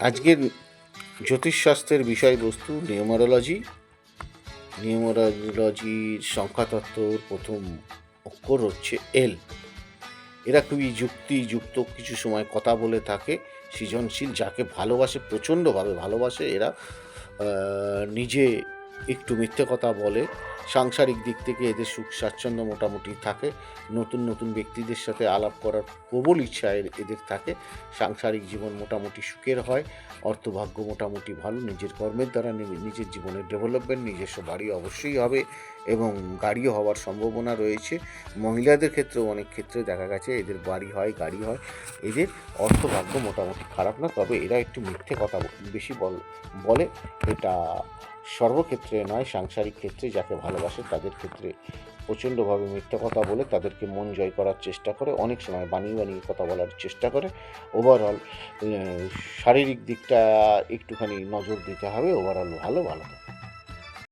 আজকের জ্যোতিষশাস্ত্রের বিষয়বস্তু নিউমারোলজি। নিউমারোলজির সংখ্যাতত্ত্বর প্রথম অক্ষর হচ্ছে এল। এরা খুবই যুক্তিযুক্ত, কিছু সময় কথা বলে থাকে, সৃজনশীল, যাকে ভালোবাসে, প্রচণ্ডভাবে ভালোবাসে, এরা নিজে একটু মিথ্যে কথা বলে, সাংসারিক দিক থেকে এদের সুখ স্বাচ্ছন্দ্য মোটামুটি থাকে, নতুন নতুন ব্যক্তিদের সাথে আলাপ করার প্রবল ইচ্ছা এদের থাকে, সাংসারিক জীবন মোটামুটি সুখের হয়, অর্থভাগ্য মোটামুটি ভালো, নিজের কর্মের দ্বারা নিজের জীবনের ডেভেলপমেন্ট নিজস্ব বাড়ি অবশ্যই হবে এবং গাড়িও হওয়ার সম্ভাবনা রয়েছে। মহিলাদের ক্ষেত্রেও অনেক ক্ষেত্রে দেখা গেছে এদের বাড়ি হয়, গাড়ি হয়, এদের অর্থভাগ্য মোটামুটি খারাপ না, তবে এরা একটু মিথ্যে কথা বেশি বলে, এটা সর্বক্ষেত্রে নয়, সাংসারিক ক্ষেত্রে যাকে ভালোবাসে তাদের ক্ষেত্রে প্রচণ্ডভাবে মিথ্যা কথা বলে তাদেরকে মন জয় করার চেষ্টা করে, অনেক সময় বানিয়ে বানিয়ে কথা বলার চেষ্টা করে। ওভারঅল শারীরিক দিকটা একটুখানি নজর দিতে হবে ওভারঅল ভালো ভালো।